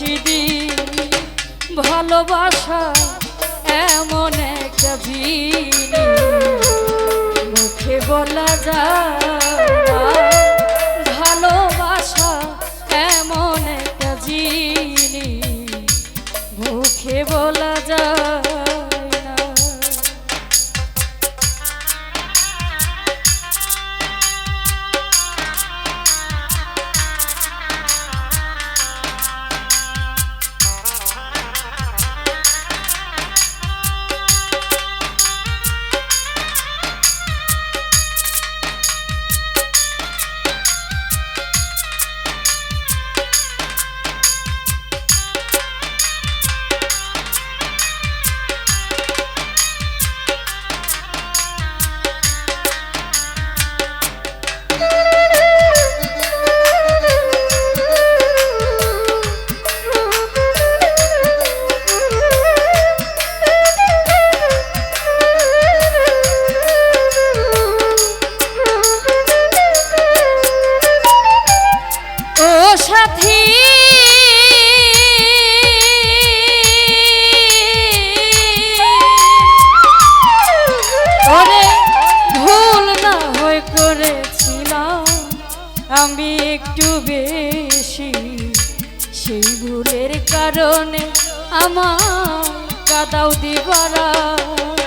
বেশি ভালোবাসা এমন একটা ভিড়। মুখে বলা যায় কারণে আমার কাদাও দিবারাতি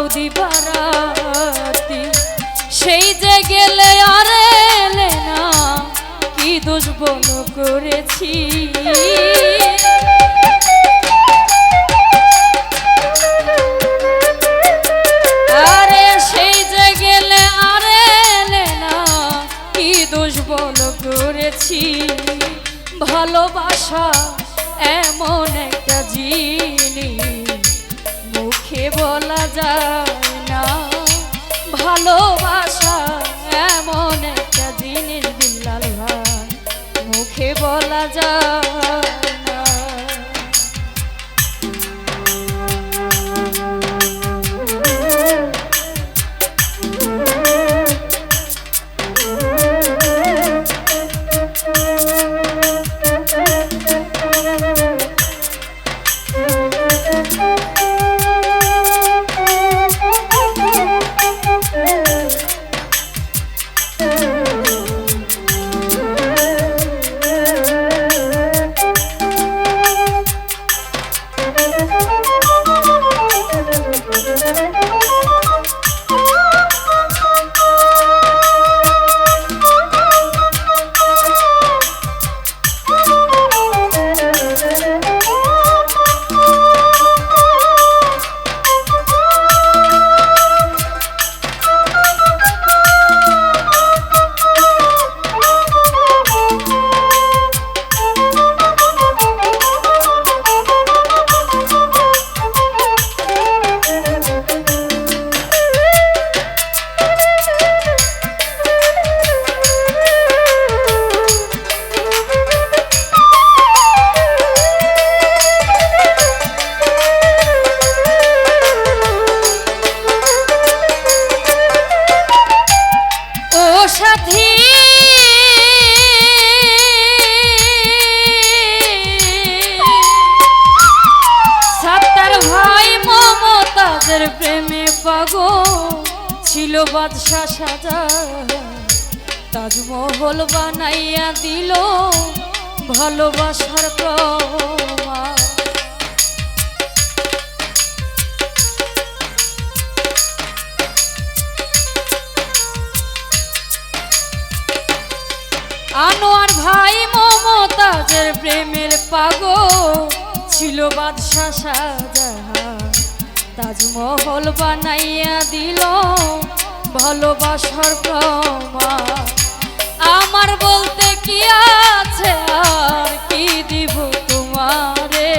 কাদাও দিবারাতি সেই যে গেলে আর এলে না, কি দোষ বল করেছি? আরে সেই যে গেলে আরে এলে না, কি দোষ বল করেছি? ভালোবাসা এমন একটা মুখে বলা যায় না। ভালোবাসা এমন একটা জিনিস বিল্লাল ভাই মুখে বলা যায় না। ও তাজমহল বানাইয়া দিল ভালোবাসার প্রমাণ। আনোয়ার ভাই মমতাজের প্রেমের পাগো ছিল বাদশা শাহজাহান। তাজমহল বানাইয়া দিল ভালোবাসার প্রমাণ। আমার বলতে কি আছে দিব তোমারে?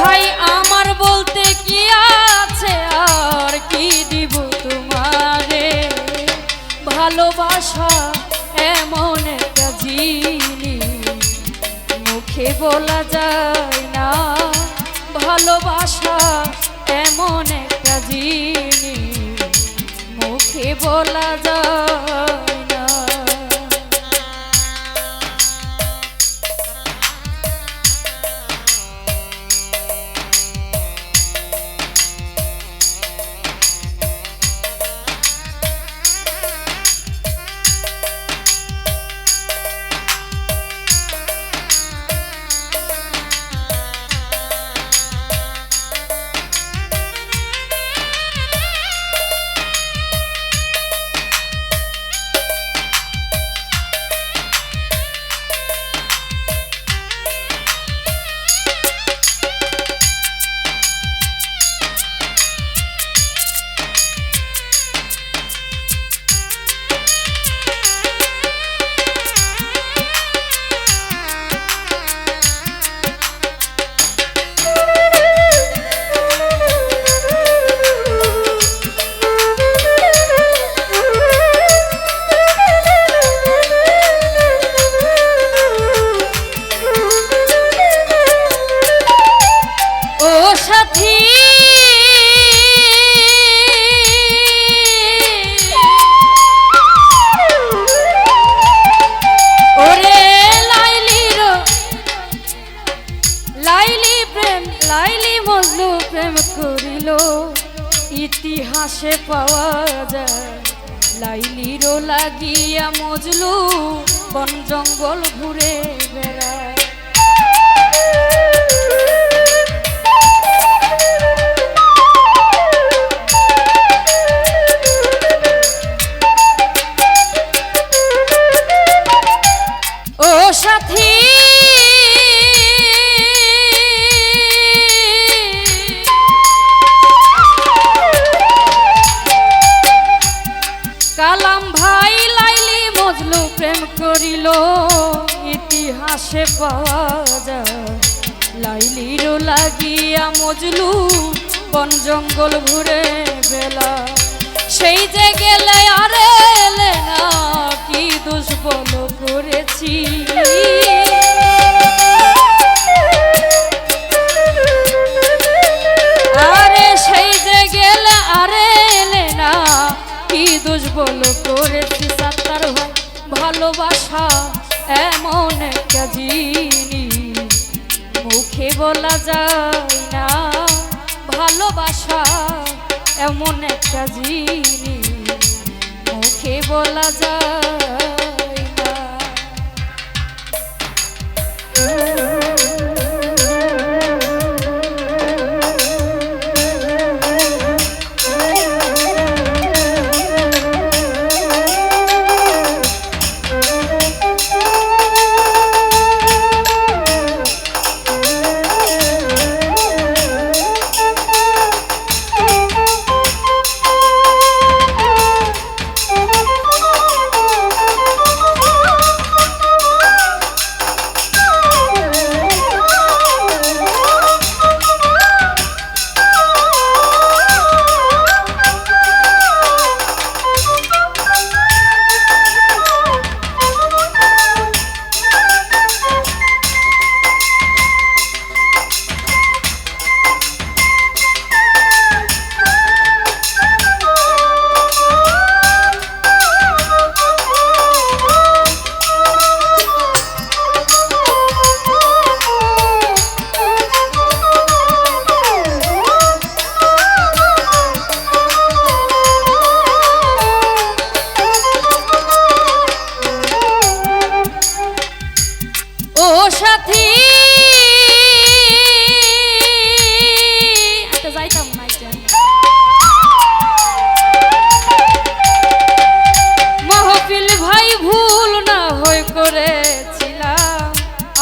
ভাই, আমার বলতে কি আছে, আর কি দিব তোমারে? ভালোবাসা এমন একটা জিনিস, মুখে বলা যায় ভালোবাসা এমন একটা জিনিস মুখে বলা যায়। বন জঙ্গল ঘুরে ইতিহাসে পাওয়া যায়। লাইলির লাগিয়া মজলু বন জঙ্গল ঘুরে বেলা। সেই যে গেলে আর না, কি দুষ্বল করেছি। আরে সেই যে গেলে আরে না, কি দুষ্বল করেছি সাত্তার ভাই ভালোবাসা। এমন একটা জিনিস মুখে বলা যায় না। ভালোবাসা এমন একটা জিনিস মুখে বলা যায় না।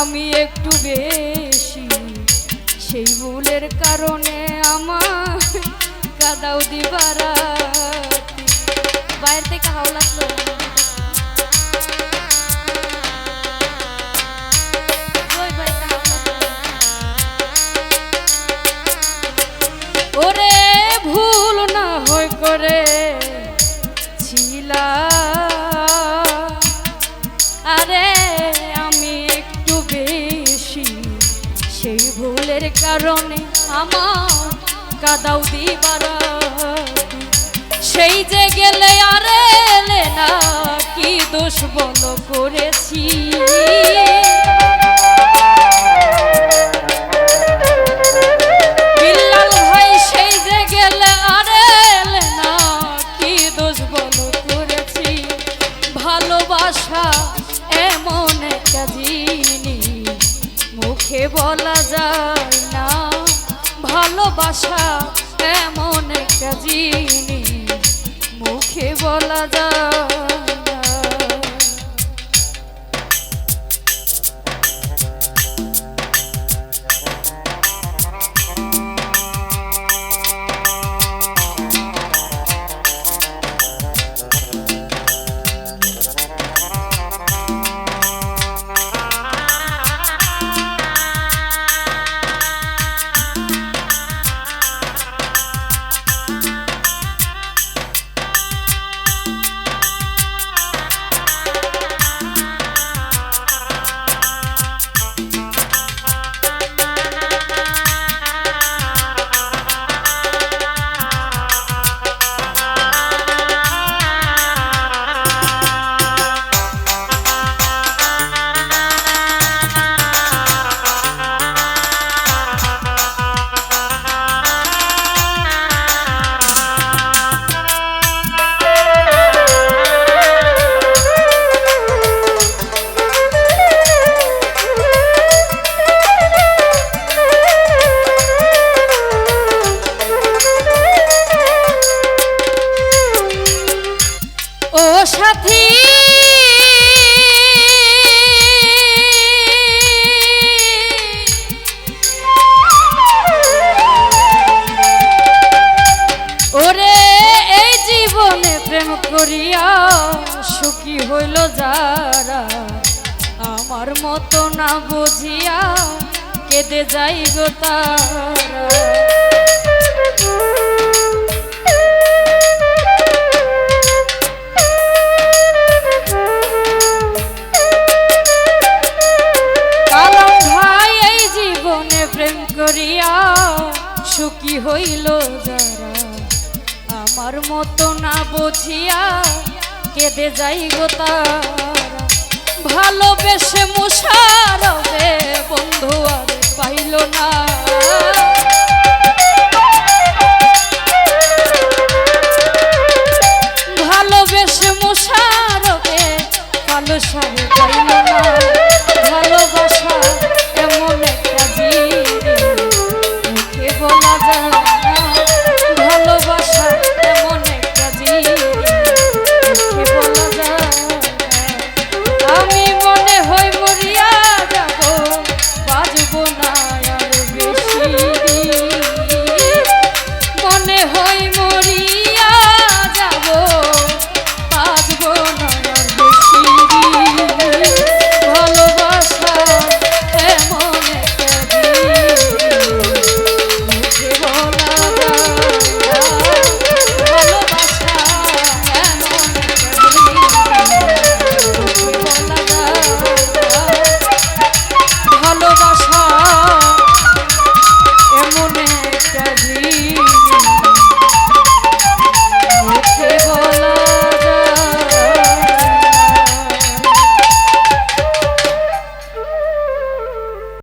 আমি একটু বেশি। সেই ভুলের কারণে আমার কাদাও দিবারাতি। বাইরে থেকে হাওয়া লাগল। ওরে ভুল না হয় করে। কারণে আমার কাদাও দিবার সেই যে গেলে আর এলে না, কি দোষ বল করেছি? ভালোবাসা এমন একটা জিনিস মুখে বলা যায় না। ভালোবাসা এমন একটা জিনিস মুখে বলা যায় না। মতো না বুঝিয়া কেঁদে যাই গো করিয়া সুখী হইল যারা। আমার মতো না বুঝিয়া কেঁদে যাই গো তারা। ভালোবেসে মুসারবে বন্ধু আর পাইল না।